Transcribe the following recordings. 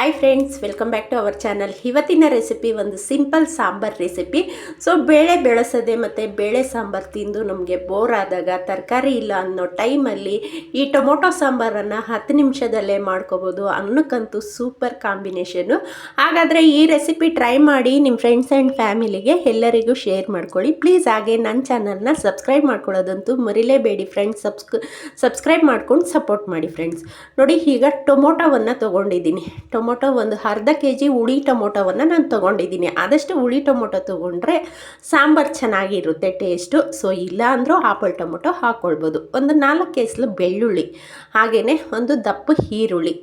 Hi friends welcome back to our channel ಇವತ್ತಿನ recipe ಒಂದು simple sambar recipe so ಬೇಳೆ ಬೆಳೆಸದೆ ಮತ್ತು ಬೇಳೆ ಸಾಂಬಾರು ತಿಂದು ನಮಗೆ ಬೋರ್ ಆದಾಗ, ತರಕಾರಿ ಇಲ್ಲ ಅನ್ನೋ ಟೈಮಲ್ಲಿ ಈ ಟೊಮೊಟೊ ಸಾಂಬಾರನ್ನು ಹತ್ತು ನಿಮಿಷದಲ್ಲೇ ಮಾಡ್ಕೋಬೋದು ಅನ್ನಕ್ಕಂತೂ ಸೂಪರ್ ಕಾಂಬಿನೇಷನು ಹಾಗಾದರೆ ಈ ರೆಸಿಪಿ ಟ್ರೈ ಮಾಡಿ ನಿಮ್ಮ ಫ್ರೆಂಡ್ಸ್ ಆ್ಯಂಡ್ ಫ್ಯಾಮಿಲಿಗೆ ಎಲ್ಲರಿಗೂ ಶೇರ್ ಮಾಡ್ಕೊಳ್ಳಿ. ಪ್ಲೀಸ್ ಹಾಗೆ ನನ್ನ ಚಾನಲ್ನ ಸಬ್ಸ್ಕ್ರೈಬ್ ಮಾಡ್ಕೊಳ್ಳೋದಂತೂ ಮರಿಲೇಬೇಡಿ ಫ್ರೆಂಡ್ಸ್ ಸಬ್ಸ್ಕ್ ಸಬ್ಸ್ಕ್ರೈಬ್ ಮಾಡ್ಕೊಂಡು ಸಪೋರ್ಟ್ ಮಾಡಿ ಫ್ರೆಂಡ್ಸ್ ನೋಡಿ, ಈಗ ಟೊಮೊಟೊವನ್ನು ತೊಗೊಂಡಿದ್ದೀನಿ. ಟೊಮೊಟೊ, ಒಂದು ಅರ್ಧ ಕೆ ಜಿ ಹುಳಿ ಟೊಮೊಟೊವನ್ನು ನಾನು ತೊಗೊಂಡಿದ್ದೀನಿ. ಆದಷ್ಟು ಹುಳಿ ಟೊಮೊಟೊ ತೊಗೊಂಡ್ರೆ ಸಾಂಬಾರು ಚೆನ್ನಾಗಿರುತ್ತೆ ಟೇಸ್ಟು. ಸೊ ಇಲ್ಲ ಅಂದರೂ ಆಪಲ್ ಟೊಮೊಟೊ ಹಾಕ್ಕೊಳ್ಬೋದು ಒಂದು ನಾಲ್ಕು ಕೇಸ್ಲು ಬೆಳ್ಳುಳ್ಳಿ ಹಾಗೆಯೇ ಒಂದು ದಪ್ಪ ಈರುಳ್ಳಿ.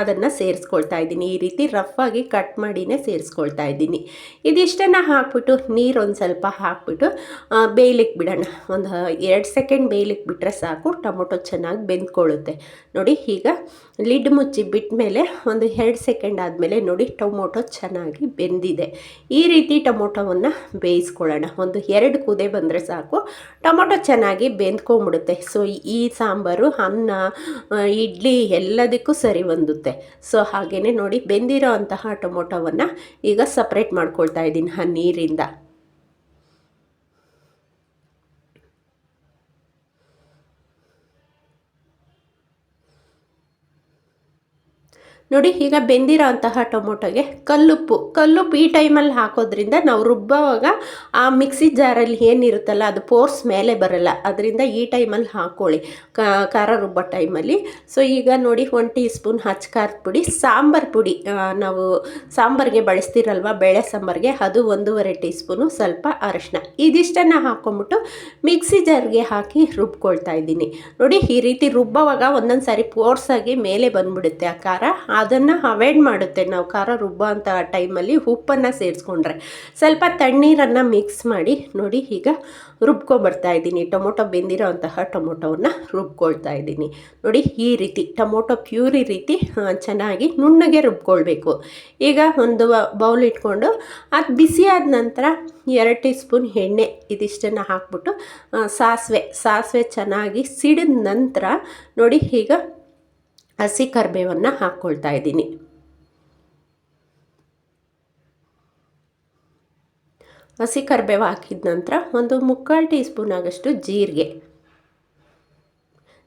ಅದನ್ನು ಸೇರಿಸ್ಕೊಳ್ತಾ ಇದ್ದೀನಿ. ಈ ರೀತಿ ರಫಾಗಿ ಕಟ್ ಮಾಡಿನೇ ಸೇರಿಸ್ಕೊಳ್ತಾ ಇದ್ದೀನಿ. ಇದಿಷ್ಟನ್ನು ಹಾಕ್ಬಿಟ್ಟು ನೀರು ಒಂದು ಸ್ವಲ್ಪ ಹಾಕ್ಬಿಟ್ಟು ಬೇಯಲಿಕ್ಕೆ ಬಿಡೋಣ. ಒಂದು ಎರಡು ಸೆಕೆಂಡ್ ಬೇಯಲಿಕ್ಕೆ ಬಿಟ್ಟರೆ ಸಾಕು. ಟೊಮೊಟೊ ಚೆನ್ನಾಗಿ ಬೆಂದ್ಕೊಳ್ಳುತ್ತೆ. ನೋಡಿ, ಈಗ ಲಿಡ್ ಮುಚ್ಚಿ ಬಿಟ್ಟ ಮೇಲೆ ಒಂದು ಎರಡು ಸೆಕೆಂಡ್ ಆದಮೇಲೆ ನೋಡಿ ಟೊಮೊಟೊ ಚೆನ್ನಾಗಿ ಬೆಂದಿದೆ. ಈ ರೀತಿ ಟೊಮೊಟೊವನ್ನು ಬೇಯಿಸ್ಕೊಳ್ಳೋಣ. ಒಂದು ಎರಡು ಕುದೆ ಬಂದರೆ ಸಾಕು. ಟೊಮೊಟೊ ಚೆನ್ನಾಗಿ ಬೆಂದ್ಕೊಂಬಿಡುತ್ತೆ. ಸೊ, ಈ ಸಾಂಬಾರು, ಅನ್ನ ಇಡ್ಲಿ ಎಲ್ಲದಕ್ಕೂ ಸರಿ ಹೊಂದುತ್ತೆ ಸೊ ಹಾಗೆಯೇ ನೋಡಿ ಬೆಂದಿರೋ ಅಂತಹ ಟೊಮೊಟೊವನ್ನು ಈಗ ಸಪ್ರೇಟ್ ಮಾಡ್ಕೊಳ್ತಾ ಇದ್ದೀನಿ ಆ ನೀರಿಂದ. ನೋಡಿ, ಈಗ ಬೆಂದಿರೋ ಅಂತಹ ಟೊಮೊಟೊಗೆ ಕಲ್ಲುಪ್ಪು. ಕಲ್ಲುಪ್ಪು ಈ ಟೈಮಲ್ಲಿ ಹಾಕೋದ್ರಿಂದ ನಾವು ರುಬ್ಬೋವಾಗ ಆ ಮಿಕ್ಸಿ ಜಾರಲ್ಲಿ ಏನಿರುತ್ತಲ್ಲ, ಅದು ಪೋರ್ಸ್ ಮೇಲೆ ಬರಲ್ಲ. ಅದರಿಂದ ಈ ಟೈಮಲ್ಲಿ ಹಾಕ್ಕೊಳ್ಳಿ ಖಾರ ರುಬ್ಬೋ ಟೈಮಲ್ಲಿ. ಸೊ, ಈಗ ನೋಡಿ ಒನ್ ಟೀ ಸ್ಪೂನ್ ಹಚ್ ಖಾರದ ಪುಡಿ, ಸಾಂಬಾರು ಪುಡಿ ನಾವು ಸಾಂಬಾರಿಗೆ ಬಳಸ್ತಿರಲ್ವ, ಬೇಳೆ ಸಾಂಬಾರಿಗೆ, ಅದು ಒಂದೂವರೆ ಟೀ ಸ್ಪೂನು ಸ್ವಲ್ಪ ಅರಶಿನ. ಇದಿಷ್ಟನ್ನು ಹಾಕೊಂಬಿಟ್ಟು ಮಿಕ್ಸಿ ಜಾರ್ಗೆ ಹಾಕಿ ರುಬ್ಕೊಳ್ತಾ ಇದ್ದೀನಿ. ನೋಡಿ, ಈ ರೀತಿ ರುಬ್ಬೋವಾಗ ಒಂದೊಂದು ಸಾರಿ ಪೋರ್ಸಾಗಿ ಮೇಲೆ ಬಂದ್ಬಿಡುತ್ತೆ ಆ ಖಾರ. ಅದನ್ನು ಅವಾಯ್ಡ್ ಮಾಡುತ್ತೆ. ನಾವು ಖಾರ ರುಬ್ಬೋ ಅಂಥ ಟೈಮಲ್ಲಿ ಉಪ್ಪನ್ನು ಸೇರಿಸ್ಕೊಂಡ್ರೆ. ಸ್ವಲ್ಪ ತಣ್ಣೀರನ್ನು ಮಿಕ್ಸ್ ಮಾಡಿ ನೋಡಿ ಈಗ ರುಬ್ಕೊಬರ್ತಾ ಇದ್ದೀನಿ. ಟೊಮೊಟೊ ಬೆಂದಿರೋ ಅಂತಹ ಟೊಮೊಟೊವನ್ನು ರುಬ್ಕೊಳ್ತಾ ಇದ್ದೀನಿ. ನೋಡಿ ಈ ರೀತಿ ಟೊಮೊಟೊ ಪ್ಯೂರಿ ರೀತಿ ಚೆನ್ನಾಗಿ ನುಣ್ಣಗೆ ರುಬ್ಕೊಳ್ಬೇಕು. ಈಗ ಒಂದು ಬೌಲ್ ಇಟ್ಕೊಂಡು ಅದು ಬಿಸಿಯಾದ ನಂತರ ಎರಡು ಟೀ ಸ್ಪೂನ್ ಎಣ್ಣೆ ಇದಿಷ್ಟನ್ನು ಹಾಕ್ಬಿಟ್ಟು ಸಾಸಿವೆ. ಸಾಸಿವೆ ಚೆನ್ನಾಗಿ ಸಿಡಿದ ನಂತರ ನೋಡಿ ಈಗ ಹಸಿ ಕರ್ಬೇವನ್ನು ಹಾಕ್ಕೊಳ್ತಾ ಇದ್ದೀನಿ. ಹಸಿ ಕರಿಬೇವು ಹಾಕಿದ ನಂತರ ಒಂದು ಮುಕ್ಕಾಲು ಟೀ ಸ್ಪೂನ್ ಆಗಷ್ಟು ಜೀರಿಗೆ.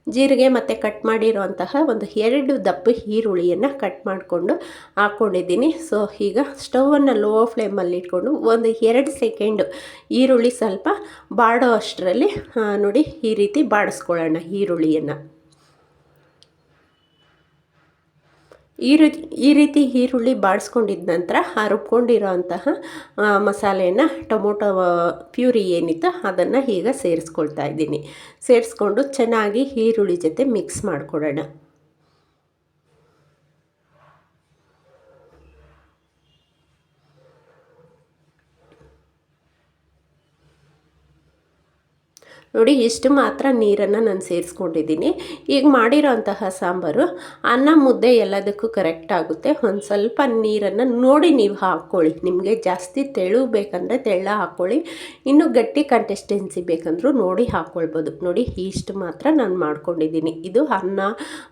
ಜೀರಿಗೆ ಮತ್ತು ಕಟ್ ಮಾಡಿರುವಂತಹ ಒಂದು ಎರಡು ದಪ್ಪ ಈರುಳ್ಳಿಯನ್ನು ಕಟ್ ಮಾಡಿಕೊಂಡು ಹಾಕ್ಕೊಂಡಿದ್ದೀನಿ ಸೊ, ಈಗ ಸ್ಟವನ್ನು ಲೋ ಫ್ಲೇಮಲ್ಲಿ ಇಟ್ಕೊಂಡು ಒಂದು ಎರಡು ಸೆಕೆಂಡು ಈರುಳ್ಳಿ ಸ್ವಲ್ಪ ಬಾಡೋ ಅಷ್ಟರಲ್ಲಿ ನೋಡಿ ಈ ರೀತಿ ಬಾಡಿಸ್ಕೊಳ್ಳೋಣ ಈರುಳ್ಳಿಯನ್ನು. ಈ ರೀತಿ ಈ ರೀತಿ ಈರುಳ್ಳಿ ಬಾಡಿಸ್ಕೊಂಡಿದ್ದ ನಂತರ ರುಬ್ಕೊಂಡಿರೋ ಅಂತಹ ಮಸಾಲೆಯನ್ನು ಟೊಮೊಟೊ ಪ್ಯೂರಿ ಏನಿತ್ತು ಅದನ್ನು ಈಗ ಸೇರಿಸ್ಕೊಳ್ತಾ ಇದ್ದೀನಿ. ಸೇರಿಸ್ಕೊಂಡು ಚೆನ್ನಾಗಿ ಈರುಳ್ಳಿ ಜೊತೆ ಮಿಕ್ಸ್ ಮಾಡಿಕೊಡೋಣ. ನೋಡಿ, ಇಷ್ಟು ಮಾತ್ರ ನೀರನ್ನು ನಾನು ಸೇರಿಸ್ಕೊಂಡಿದ್ದೀನಿ. ಈಗ ಮಾಡಿರೋ ಅಂತಹ ಸಾಂಬಾರು, ಅನ್ನ, ಮುದ್ದೆ ಎಲ್ಲದಕ್ಕೂ ಕರೆಕ್ಟ್ ಆಗುತ್ತೆ. ಒಂದು ಸ್ವಲ್ಪ ನೀರನ್ನು ನೋಡಿ ನೀವು ಹಾಕ್ಕೊಳ್ಳಿ ನಿಮಗೆ ಜಾಸ್ತಿ ತೆಳು ಬೇಕಂದರೆ ತೆಳ್ಳ ಹಾಕ್ಕೊಳ್ಳಿ ಇನ್ನು ಗಟ್ಟಿ ಕಂಟೆಸ್ಟೆನ್ಸಿ ಬೇಕಂದ್ರೂ ನೋಡಿ ಹಾಕ್ಕೊಳ್ಬೋದು ನೋಡಿ, ಇಷ್ಟು ಮಾತ್ರ ನಾನು ಮಾಡ್ಕೊಂಡಿದ್ದೀನಿ. ಇದು ಅನ್ನ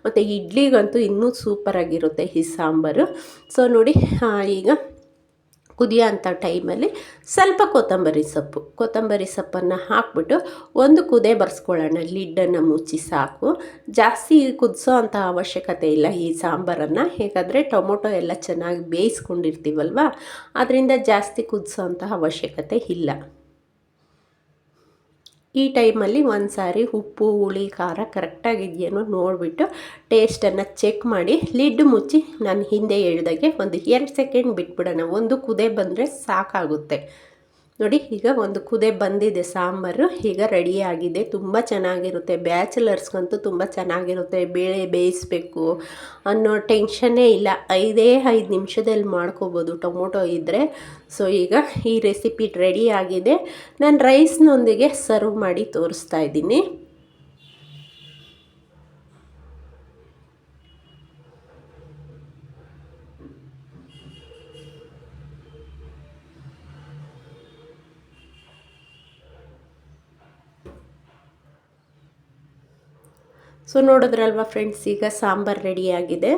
ಮತ್ತು ಇಡ್ಲಿಗಂತೂ ಇನ್ನೂ ಸೂಪರಾಗಿರುತ್ತೆ ಈ ಸಾಂಬಾರು. ಸೊ ನೋಡಿ ಈಗ ಕುದಿಯೋ ಅಂಥ ಟೈಮಲ್ಲಿ ಸ್ವಲ್ಪ ಕೊತ್ತಂಬರಿ ಸೊಪ್ಪು. ಕೊತ್ತಂಬರಿ ಸೊಪ್ಪನ್ನು ಹಾಕ್ಬಿಟ್ಟು ಒಂದು ಕುದೆ ಬರ್ಸ್ಕೊಳ್ಳೋಣ. ಲಿಡ್ಡನ್ನು ಮುಚ್ಚಿ ಸಾಕು. ಜಾಸ್ತಿ ಕುದಿಸೋ ಅಂಥ ಅವಶ್ಯಕತೆ ಇಲ್ಲ ಈ ಸಾಂಬಾರನ್ನು. ಹೇಗಾದರೆ ಟೊಮೊಟೊ ಎಲ್ಲ ಚೆನ್ನಾಗಿ ಬೇಯಿಸ್ಕೊಂಡಿರ್ತೀವಲ್ವ? ಅದರಿಂದ ಜಾಸ್ತಿ ಕುದಿಸೋ ಅಂಥ ಅವಶ್ಯಕತೆ ಇಲ್ಲ. ಈ ಟೈಮಲ್ಲಿ ಒಂದು ಸಾರಿ ಉಪ್ಪು, ಹುಳಿ, ಖಾರ ಕರೆಕ್ಟಾಗಿದೆಯೇನೋ ನೋಡಿಬಿಟ್ಟು ಟೇಸ್ಟನ್ನು ಚೆಕ್ ಮಾಡಿ ಲಿಡ್ ಮುಚ್ಚಿ ನಾನು ಹಿಂದೆ ಹೇಳಿದಾಗೆ ಒಂದು ಎರಡು ಸೆಕೆಂಡ್ ಬಿಟ್ಬಿಡೋಣ. ಒಂದು ಕುದೆ ಬಂದರೆ ಸಾಕಾಗುತ್ತೆ. ನೋಡಿ, ಈಗ ಒಂದು ಕುದೆ ಬಂದಿದೆ, ಸಾಂಬಾರು. ಈಗ ರೆಡಿಯಾಗಿದೆ. ತುಂಬ ಚೆನ್ನಾಗಿರುತ್ತೆ. ಬ್ಯಾಚುಲರ್ಸ್ಗಂತೂ ತುಂಬ ಚೆನ್ನಾಗಿರುತ್ತೆ. ಬೇಳೆ ಬೇಯಿಸ್ಬೇಕು ಅನ್ನೋ ಟೆನ್ಷನ್ನೇ ಇಲ್ಲ. ಐದೇ ಐದು ನಿಮಿಷದಲ್ಲಿ ಮಾಡ್ಕೋಬೋದು ಟೊಮೊಟೊ ಇದ್ದರೆ ಸೊ, ಈಗ ಈ ರೆಸಿಪಿ ರೆಡಿ ಆಗಿದೆ ನಾನು ರೈಸ್ನೊಂದಿಗೆ ಸರ್ವ್ ಮಾಡಿ ತೋರಿಸ್ತಾ ಇದ್ದೀನಿ. ಸೊ ನೋಡಿದ್ರಲ್ವ ಫ್ರೆಂಡ್ಸ್ ಈಗ ಸಾಂಬಾರು ರೆಡಿಯಾಗಿದೆ